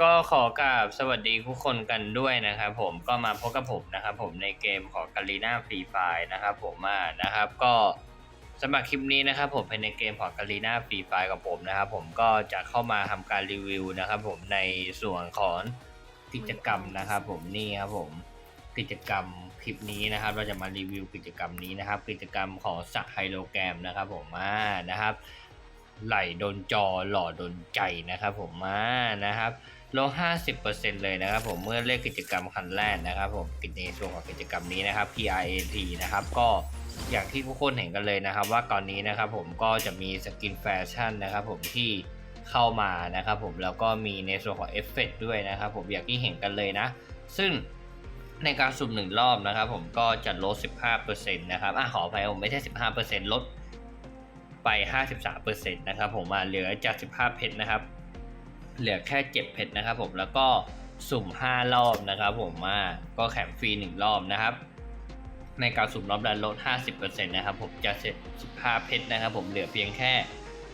ก็ขอกราบสวัสดีทุกคนกันด้วยนะครับผมก็มาพบกับผมนะครับผมในเกมของกาลีนาฟรีไฟนะครับผมมานะครับก็สำหรับคลิปนี้นะครับผมเป็นในเกมของกาลีนาฟรีไฟกับผมนะครับผมก็จะเข้ามาทำการรีวิวนะครับผมในส่วนของกิจกรรมนะครับผมนี่ครับผมกิจกรรมคลิปนี้นะครับ เราจะมารีวิวกิจกรรมนี้นะครับ กิจกรรมของสักไฮโลแกรมนะครับผมมานะครับไหลโดนจอหล่อโดนใจนะครับผมมานะครับ ลด 50%เลยนะครับผมเมื่อเล่นกิจกรรมคันแรกนะครับผมกิจในส่วนของกิจกรรมนี้นะครับ PRAT นะครับก็อย่างที่ทุกคนเห็นกันเลยนะครับ ว่าตอนนี้นะครับผมก็จะมีสกินแฟชั่นนะครับผมที่เข้ามานะครับผมแล้วก็มีในส่วนของเอฟเฟกต์ด้วยนะครับผมอย่างที่เห็นกันเลยนะ ซึ่งในการสุ่มหนึ่งรอบนะครับผมก็จะลด 15%นะครับอะขออภัยผมไม่ใช่ 15%ลดไป 53%นะครับผมมาเหลือจาก 15เพชรนะครับ เหลือแค่7เพชรนะครับผมแล้วก็สุ่ม 5 รอบนะครับผมมาก็แถมฟรี 1 รอบนะครับ ในการสุ่มรอบละลด 50%นะครับผมจะเสร็จ15 เพชรนะครับผมเหลือเพียงแค่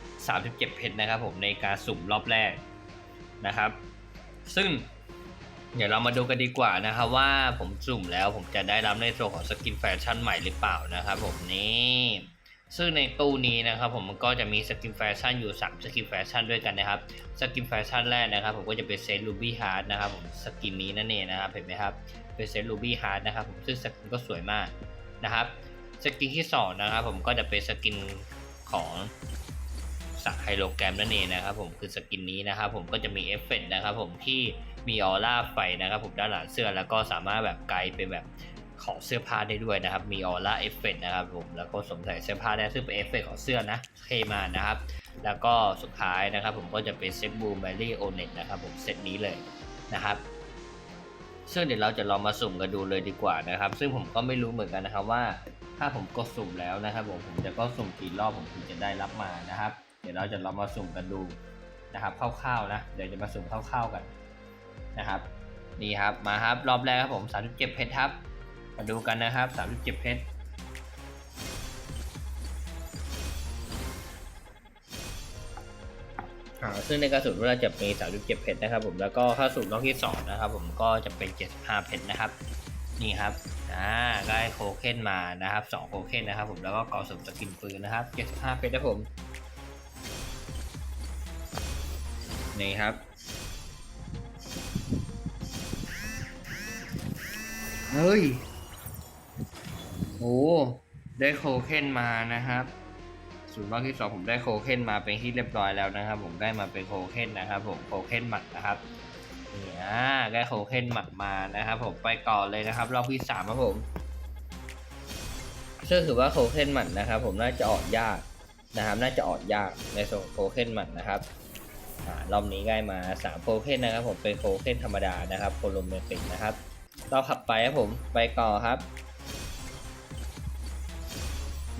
37 เพชรนะครับผมในการสุ่มรอบแรกนะครับ ซึ่งเดี๋ยวเรามาดูกันดีกว่านะครับว่าผมสุ่มแล้วผมจะได้รับในส่วนของสกินแฟชั่นใหม่หรือเปล่านะครับผมนี่ ซึ่งในตู้นี้นะครับผมมันก็จะมีสกินแฟชั่นอยู่ 3 สกินแฟชั่นด้วยกันนะครับ สกินแฟชั่นแรกนะครับผมก็จะเป็นเซตลูบี้ฮาร์ดนะครับผมสกินนี้นั่นเองนะครับเห็นไหมครับเป็นเซตลูบี้ฮาร์ดนะครับผมซึ่งสกินก็สวยมากนะครับสกินที่สองนะครับผมก็จะเป็นสกินของสักไฮโลแกรมนั่นเองนะครับผมคือสกินนี้นะครับผมก็จะมีเอฟเฟกต์นะครับผมที่มีออร่าไฟนะครับผมด้านหลังเสื้อแล้วก็สามารถแบบไกด์เป็นแบบ ของเสื้อผ้าได้ด้วยนะครับ มีออร่าเอฟเฟกต์นะครับผม แล้วก็สวมใส่เสื้อผ้าได้ซึ่งเป็นเอฟเฟกต์ของเสื้อนะเทมานะครับ แล้วก็สุดท้ายนะครับผมก็จะเป็นเซตบูมแมรี่โอเน็ตนะครับผมเซตนี้เลยนะครับซึ่งเดี๋ยวเราจะลองมาสุ่มกันดูเลยดีกว่านะครับ ซึ่งผมก็ไม่รู้เหมือนกันนะครับว่า ถ้าผมกดสุ่มแล้วนะครับผมผมจะก็สุ่มกี่รอบผมถึงจะได้รับมานะครับ เดี๋ยวเราจะลองมาสุ่มกันดูนะครับคร่าวๆนะเดี๋ยวจะมาสุ่มคร่าวๆกันนะครับ นี่ครับมาครับรอบแรกครับผม37เพชรครับ มาดูกันนะครับ 37 เพชรอ่าซึ่งในกระสุนเราจะมี 37 เพชรนะครับผม แล้วก็ถ้าสุ่มรอบที่สองนะครับผม ก็จะเป็น 75 เพชรนะครับ นี่ครับ อ่า ได้โคเคนมานะครับ 2 โคเคนนะครับผม แล้วก็กล่องสุ่มสกินปืนนะครับ 75 เพชรนะผม นี่ครับเฮ้ย โอ้ได้โคเคนมานะครับศูนย์รอบที่สองผมได้โคเคนมาเป็นที่เรียบร้อยแล้วนะครับ ผมได้มาเป็นโคเคนนะครับ ผมโคเคนหมัดนะครับเนี่ยได้โคเคนหมัดมานะครับ ผมไปก่อนเลยนะครับ รอบที่สามครับผมซึ่งถือว่าโคเคนหมัดนะครับ ผมน่าจะออกยากนะครับ น่าจะออกยากในส่วนโคเคนหมัดนะครับรอบนี้ได้มาสามโคเคนนะครับ ผมเป็นโคเคนธรรมดานะครับโคโลเมติกนะครับเราขับไปครับผมไปก่อครับ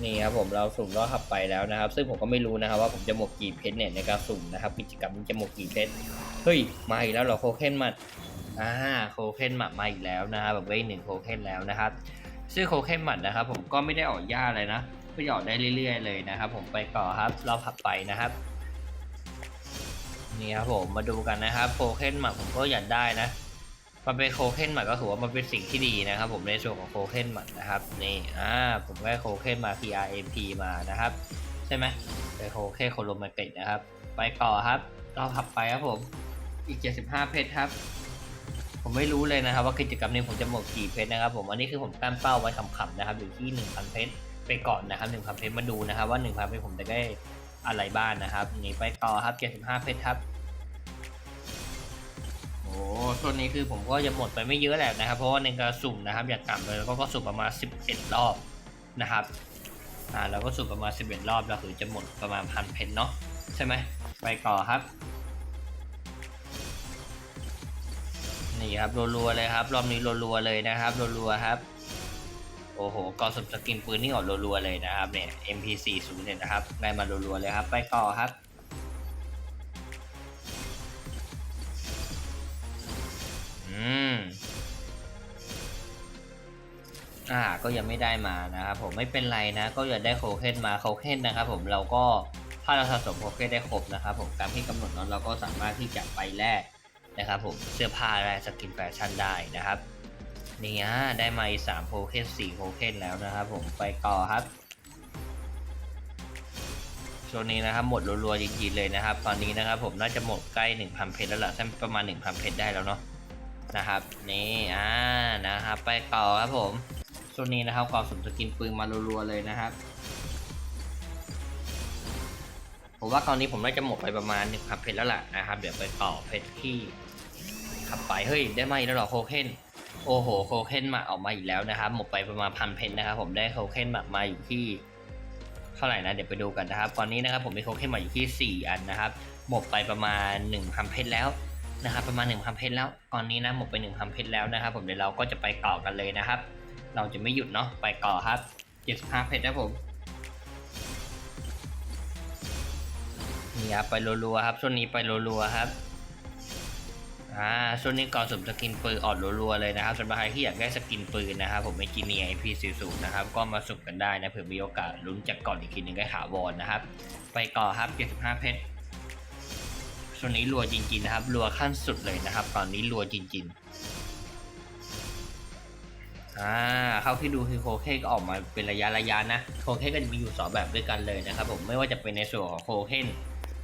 นี่ครับผมเราสุ่มรอบขับไปแล้วนะครับ ซึ่งผมก็ไม่รู้นะครับว่าผมจะหมดกี่เพชรเนี่ยในการสุ่มนะครับกิจกรรมนี้จะหมดกี่เพชรเฮ้ยมาอีกแล้วเหรอโคเคนมัดอ่าโคเคนมัดมาอีกแล้วนะครับแบบเว้ยหนึ่งโคเคนแล้วนะครับซึ่งโคเคนหมัดนะครับ ผมก็ไม่ได้ออกยากเลยนะก็ออกได้เรื่อย ๆ เลยนะครับ ผมไปต่อครับรอบขับไปนะครับนี่ครับผมมาดูกันนะครับโคเคนหมัดผมก็อยากได้นะ มันเป็นโคเคนหมัดก็ถือว่ามันเป็นสิ่งที่ดีนะครับ ผมในส่วนของโคเคนหมัดนะครับนี่อ่าผมได้โคเคนมา PRMP มานะครับ ใช่ไหมเป็นโคเคนโคโลมาติกนะครับ ไปต่อครับเราขับไปครับผมอีก 75 เพชรครับ ผมไม่รู้เลยนะครับ ว่ากิจกรรมนี้ผมจะหมดกี่เพชรนะครับ ผมอันนี้คือผมตั้งเป้าไว้ขำๆนะครับอยู่ที่ 1,000 เพชรไปก่อนนะครับ1,000เพชรมาดูนะครับว่า 1,000เพชรผมจะได้อะไรบ้างนะครับนี่ไปต่อครับ75เพชรครับ โอ้ส่วนนี้คือผมก็จะหมดไปไม่เยอะแหละนะครับ เพราะว่าในการสุ่มนะครับอย่างต่ำเลยแล้วก็ก็สุ่มประมาณ 11 รอบนะครับอ่าแล้วก็สุ่มประมาณ 11 รอบแล้วคือจะหมดประมาณพันเพนเนาะใช่ไหมไปต่อครับนี่ครับรัวๆเลยครับรอบนี้รัวๆเลยนะครับรัวๆครับโอ้โหกอสมสกินปืนนี่ออกรัวๆเลยนะครับเนี่ย MP40 เนี่ยนะครับได้มารัวๆเลยครับ ไปต่อครับ อ่าก็ยังไม่ได้มานะครับผมไม่เป็นไรนะก็อย่าได้โคเคนมาโคเคนนะครับผมเราก็ถ้าเราสะสมโคเคนได้ครบนะครับผมตามที่กำหนดนั้นเราก็สามารถที่จะไปแลกนะครับผมเสื้อผ้าได้สกินแฟชั่นได้นะครับนี่ฮะได้มาอีกสามโพเคนสี่โพเคนแล้วนะครับผมไปต่อครับช่วงนี้นะครับหมดรัวๆจริงๆเลยนะครับ ตอนนี้นะครับผมน่าจะหมดใกล้ 1,000 เพชรแล้วล่ะสักประมาณ 1,000 เพชรได้แล้วเนาะนะครับนี่อ่านะครับไปต่อครับผม ช่วงนี้นะครับก่อสุ่มสกินปืนมารัวๆเลยนะครับ ผมว่าตอนนี้ผมน่าจะหมดไปประมาณ1,000เพชรแล้วล่ะนะครับ เดี๋ยวไปต่อเพชรที่ขับไปเฮ้ยได้มาอีกแล้วหรอโคเคนโอ้โหโคเคนมาออกมาอีกแล้วนะครับ หมดไปประมาณพันเพชรนะครับผมได้โคเคนมามาอยู่ที่เท่าไหร่นะเดี๋ยวไปดูกันนะครับ ตอนนี้นะครับผมมีโคเคนมาอยู่ที่ 4 อันนะครับ หมดไปประมาณ1,000เพชรแล้วนะครับ ประมาณ1,000เพชรแล้วตอนนี้นะหมดไป1,000เพชรแล้วนะครับ ผมเดี๋ยวเราก็จะไปต่อกันเลยนะครับ เราจะไม่หยุดเนาะไปต่อครับ75เพชรนะผมนี่ครับไปรัวๆครับช่วงนี้ไปรัวๆครับอ่าช่วงนี้ก่อนสุ่มสกินปืนออดรัวๆเลยนะครับสำหรับใครที่อยากได้สกินปืนนะครับผมไม่กินเนียไอพีสิศูนย์นะครับ ก็มาสุ่มกันได้นะเผื่อมีโอกาสลุ้นจากก่อนอีกทีหนึ่งได้ขาวอนนะครับ ไปก่อครับ 75 เพชรช่วงนี้รัวจริงๆนะครับรัวขั้นสุดเลยนะครับ ตอนนี้รัวจริง ๆ อ่าเข้าที่ดูคือโคเคนก็ออกมาเป็นระยะระยะนะโคเคนก็จะมีอยู่สองแบบด้วยกันเลยนะครับผมไม่ว่าจะเป็นในส่วนของโคเคน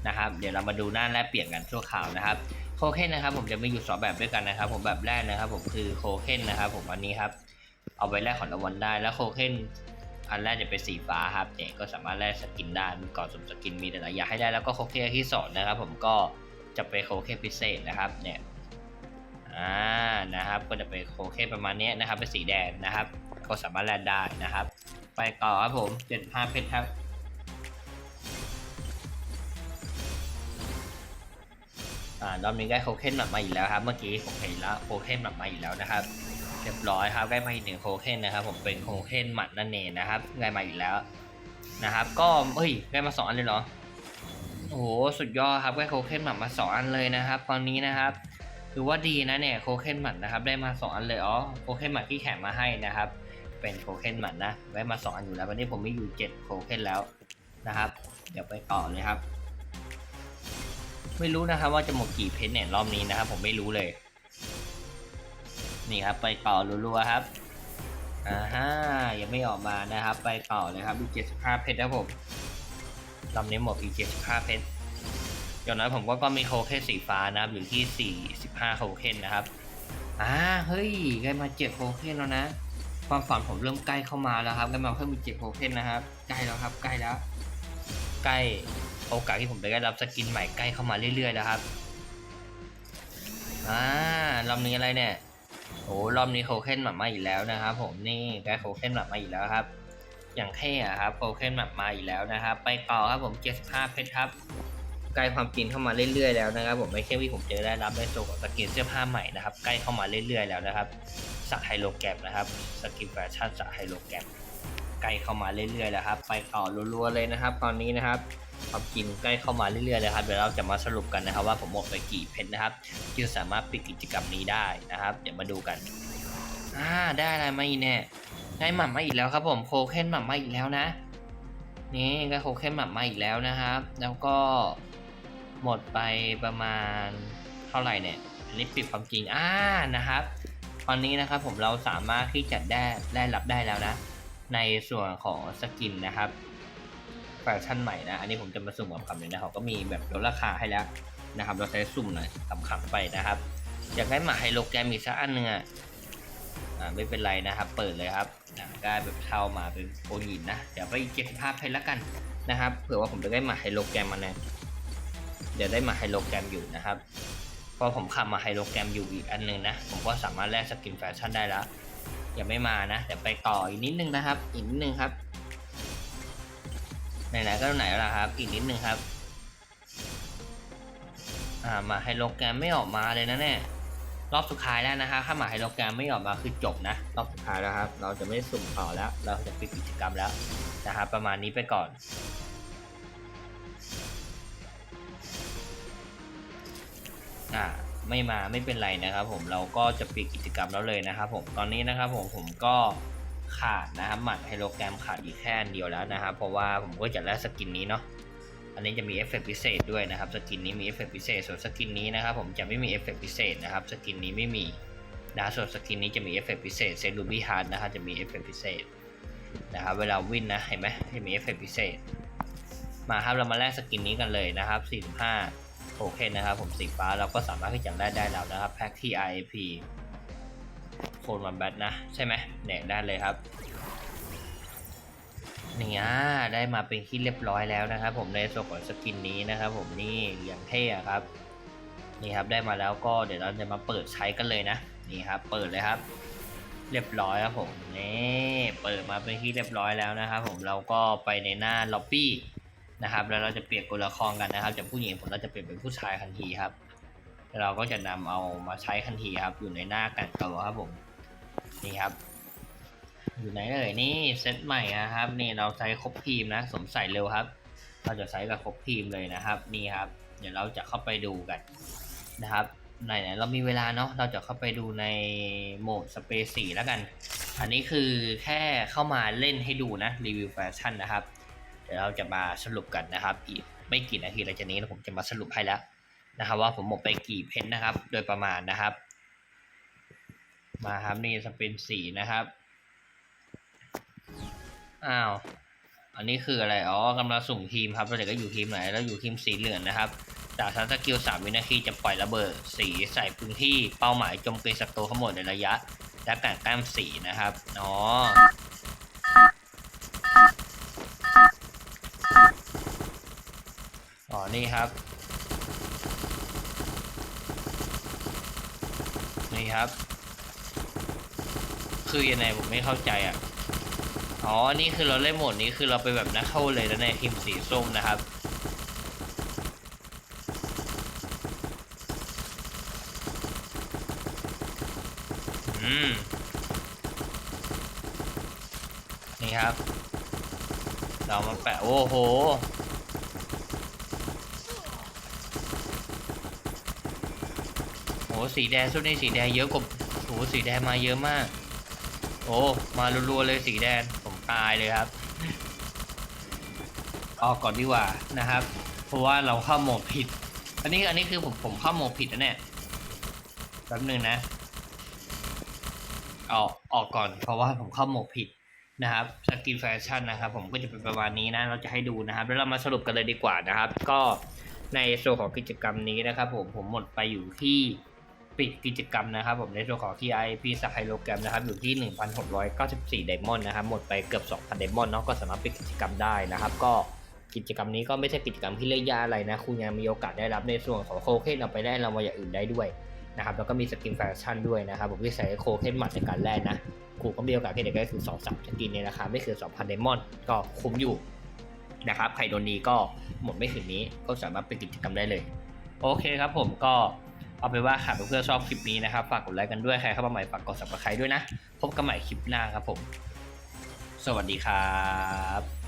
นะครับเดี๋ยวเรามาดูหน้าแลกเปลี่ยนกันชั่วคราวนะครับโคเคนนะครับผมจะมีอยู่สองแบบด้วยกันนะครับ ผมแบบแรกนะครับ ผมคือโคเคนนะครับ ผมอันนี้ครับเอาไปแลกของรางวัลได้แล้วโคเคนอันแรกจะเป็นสีฟ้าครับเนี่ยก็สามารถแลกสกินได้มีก่อนสมสกินมีแต่ละอย่างให้ได้แล้วก็โคเคนที่สองนะครับ ผมก็จะเป็นโคเคนพิเศษนะครับเนี่ย อ่านะครับก็จะเป็นโคเคนประมาณนี้นะครับเป็นสีแดงนะครับ ก็สามารถแลกได้นะครับ ไปต่อครับผมเจ็ดห้าเพชรครับอ่ารอบนี้ได้โคเคนหมักมาอีกแล้วครับ เมื่อกี้ผมเห็นแล้วโคเคนหมักมาอีกแล้วนะครับเรียบร้อยครับได้มาอีกหนึ่งโคเคนนะครับ ผมเป็นโคเคนหมัดนั่นเองนะครับได้มาอีกแล้วนะครับ ก็เฮ้ยได้มาสองอันเลยเหรอโอ้โหสุดยอดครับได้โคเคนหมัดมาสองอันเลยนะครับ ตอนนี้นะครับ ถือว่าดีนะเนี่ยโคเคนหมัดนะครับได้มาสองอันเลยอ๋อโคเคนหมัดที่แถมมาให้นะครับ เป็นโคเคนหมัดนะได้มาสองอันอยู่แล้ววันนี้ผมมีอยู่เจ็ดโคเคนแล้วนะครับ เดี๋ยวไปต่อเลยครับ ไม่รู้นะครับว่าจะหมดกี่เพชรเนี่ยรอบนี้นะครับ ผมไม่รู้เลย นี่ครับไปต่อรัวๆครับอ่าฮะยังไม่ออกมานะครับ ไปต่อเลยครับอีก75เพชรครับผมรอบนี้หมดอีก75เพชร อย่างน้อยผมก็ก็มีโคเคนสีฟ้านะครับ อยู่ที่ 45 โคเคนนะครับอ่าเฮ้ยใกล้มาเจ็ดโคเคนแล้วนะ ความฝันผมเริ่มใกล้เข้ามาแล้วครับใกล้มาเพิ่มอีกเจ็ดโคเคนนะครับใกล้แล้วครับใกล้แล้ว ใกล้โอกาสที่ผมจะได้รับสกินใหม่ใกล้เข้ามาเรื่อยๆแล้วครับอ่ารอบนี้อะไรเนี่ยโอ้รอบนี้โคเคนหมักมาอีกแล้วนะครับ ผมนี่ได้โคเคนหมักมาอีกแล้วครับ อย่างเท่อะครับโคเคนหมักมาอีกแล้วนะครับ ไปต่อครับผม75เพชรครับ ใกล้ความจริงเข้ามาเรื่อยๆแล้วนะครับผมไม่ใช่ว่าผมเจะได้รับในส่วนของสกินเสื้อผ้าใหม่นะครับใกล้เข้ามาเรื่อยๆแล้วนะครับสักไฮโลแกรมนะครับสกินแฟชั่นสักไฮโลแกรมใกล้เข้ามาเรื่อยๆแล้วครับไปต่อรัวๆเลยนะครับ ตอนนี้นะครับความจริงใกล้เข้ามาเรื่อยๆเลยครับเดี๋ยวเราจะมาสรุปกันนะครับ ว่าผมหมดไปกี่เพชรนะครับจึงสามารถปิดกิจกรรมนี้ได้นะครับ เดี๋ยวมาดูกันอ่าได้อะไรมาอีกเนี่ยได้หม่ำมาอีกแล้วครับผมโคเคนหม่ำมาอีกแล้วนะนี่ก็โคเคนหม่ำมาอีกแล้วนะครับ แล้วก็ หมดไปประมาณเท่าไหร่เนี่ยอันนี้ปิดความจริงอ่านะครับ ตอนนี้นะครับผมเราสามารถที่จะได้ได้รับได้แล้วนะ ในส่วนของสกินนะครับแฟชั่นใหม่นะ อันนี้ผมจะมาสุ่มกับคำเลยนะเขาก็มีแบบลดราคาให้แล้วนะครับ เราใช้สุ่มหน่อยขำๆไปนะครับ อยากได้หมาไฮโลแกรมอีกสักอันหนึ่งอะอ่าไม่เป็นไรนะครับ เปิดเลยครับได้แบบเข้ามาเป็นโอหินนะ เดี๋ยวไปอีกเจ็ดภาพเพชรแล้วกันนะครับ เผื่อว่าผมจะได้หมาไฮโลแกรมมานะ เดี๋ยวได้มาไฮโลแกรมอยู่นะครับพราะผมขับมาไฮโลแกรมอยู่อีกอันหนึ่งนะ ผมก็สามารถแลกสกินแฟชั่นได้แล้วยังไม่มานะเดี๋ยวไปต่ออีกนิดนึงนะครับ อีกนิดนึงครับไหนๆก็ไหนแล้วครับ อีกนิดนึงครับ อ่ามาไฮโลแกรมไม่ออกมาเลยนะเนี่ยรอบสุดท้ายแล้วนะครับถ้าหมาไฮโลแกรมไม่ออกมาคือจบนะ รอบสุดท้ายแล้วครับ เราจะไม่สุ่มต่อแล้ว เราจะปิดกิจกรรมแล้วนะครับ ประมาณนี้ไปก่อน อ่าไม่มาไม่เป็นไรนะครับ ผมเราก็จะปิดกิจกรรมแล้วเลยนะครับ ผมตอนนี้นะครับ ผมผมก็ขาดนะครับหมัดไฮโลแกรมขาดอีกแค่เดียวแล้วนะครับ เพราะว่าผมก็จะแลกสกินนี้เนาะอันนี้จะมีเอฟเฟกต์พิเศษด้วยนะครับสกินนี้มีเอฟเฟกต์พิเศษส่วนสกินนี้นะครับ ผมจะไม่มีเอฟเฟกต์พิเศษนะครับสกินนี้ไม่มีนะส่วนสกินนี้จะมีเอฟเฟกต์พิเศษเซรูบี้ฮาร์ดนะครับจะมีเอฟเฟกต์พิเศษนะครับเวลาวิ่นนะเห็นไหมจะมีเอฟเฟกต์พิเศษ มาครับเรามาแลกสกินนี้กันเลยนะครับ45 โอเคนะครับ ผมสีฟ้าเราก็สามารถที่จะได้ได้แล้วนะครับแพ็กที่ IAP โคนวันแบทนะใช่ไหมเนี่ยได้เลยครับนี่อะได้มาเป็นที่เรียบร้อยแล้วนะครับ ผมในส่วนของสกินนี้นะครับ ผมนี่อย่างเท่ครับนี่ครับได้มาแล้วก็เดี๋ยวเราจะมาเปิดใช้กันเลยนะนี่ครับ เปิดเลยครับ เรียบร้อยครับผมนี่เปิดมาเป็นที่เรียบร้อยแล้วนะครับ ผมเราก็ไปในหน้าล็อบบี้ นะครับ แล้วเราจะเปลี่ยนตัวละครกันนะครับจากผู้หญิงผมเราจะเปลี่ยนเป็นผู้ชายทันทีครับแล้วเราก็จะนำเอามาใช้ทันทีครับ อยู่ในหน้ากันตัวครับผมนี่ครับ อยู่ไหนเอ่ยนี่เซตใหม่นะครับ นี่เราใช้ครบทีมนะสมใส่เร็วครับ เราจะใช้กับครบทีมเลยนะครับ นี่ครับ เดี๋ยวเราจะเข้าไปดูกันนะครับไหนๆเรามีเวลาเนาะเราจะเข้าไปดูในโหมดสเปซสีแล้วกัน อันนี้คือแค่เข้ามาเล่นให้ดูนะรีวิวแฟชั่นนะครับ ดี๋ยวเราจะมาสรุปกันนะครับ อีกไม่กี่นาทีหลังจากนี้ผมจะมาสรุปให้แล้วนะครับ ว่าผมหมดไปกี่เพนนะครับ โดยประมาณนะครับ มาครับนี่สเปนสีนะครับอ้าวอันนี้คืออะไรอ๋อกำลังสุ่มทีมครับเราเด็กก็อยู่ทีมไหนแล้วอยู่ทีมสีเหลืองนะครับจากทันสกิล3วินาทีจะปล่อยระเบิดสีใส่พื้นที่เป้าหมายจมตีศัตรูทั้งหมดในระยะและการแต้มสีนะครับ อ๋อ อ๋อ นี่ครับ นี่ครับ คือยังไงผมไม่เข้าใจอะ อ๋อ นี่คือเราเล่นโหมดนี้คือเราไปแบบนักเข้าเลยแล้วในทีมสีส้มนะครับอืมนี่ครับ เรามาแปะโอ้โห โห สีแดงสุดนี่สีแดงเยอะกว่าโหสีแดงมาเยอะมาก โอ้มารัวๆเลยสีแดงผมตายเลยครับ ออกก่อนดีกว่านะครับ เพราะว่าเราเข้าโหมดผิด อันนี้อันนี้คือผมผมเข้าโหมดผิดนะเนี่ยแป๊บนึงนะออกออกก่อน เพราะว่าผมเข้าโหมดผิดนะครับสกินแฟชั่นนะครับ ผมก็จะเป็นประมาณนี้นะเราจะให้ดูนะครับ แล้วเรามาสรุปกันเลยดีกว่านะครับ ก็ในส่วนของกิจกรรมนี้นะครับ ผมผมหมดไปอยู่ที่ ปิดกิจกรรมนะครับผมในส่วนของ TIP สกไฮโลแกรมนะครับอยู่ที่ 1,694 ไดมอนด์นะครับหมดไปเกือบ 2,000 ไดมอนด์เนาะก็สามารถปิดกิจกรรมได้นะครับก็กิจกรรมนี้ก็ไม่ใช่กิจกรรมที่เล่นยาอะไรนะ คุณยังมีโอกาสได้รับในส่วนของโคเคนเอาไปได้รางวัลอย่างอื่นได้ด้วยนะครับแล้วก็มีสกินแฟชั่นด้วยนะครับผมที่ใช้โคเคนหมัดในการแลกนะครูก็มีโอกาสที่จะได้ถึง2 3สกินในราคาไม่เกิน2,000ไดมอนด์ก็คุ้มอยู่นะครับใครโดนนี้ก็หมดไม่ถึงนี้ก็สามารถป็นกิจกรรมได้เลย โอเคครับผมก็ เอาไปนว่าค่ะเพื่อนๆชอบคลิปนี้นะครับ ฝากกดไลค์กันด้วย ใครเข้ามาใหม่ฝากกด subscribe ด้วยนะ พบกันใหม่คลิปหน้าครับผม สวัสดีครับ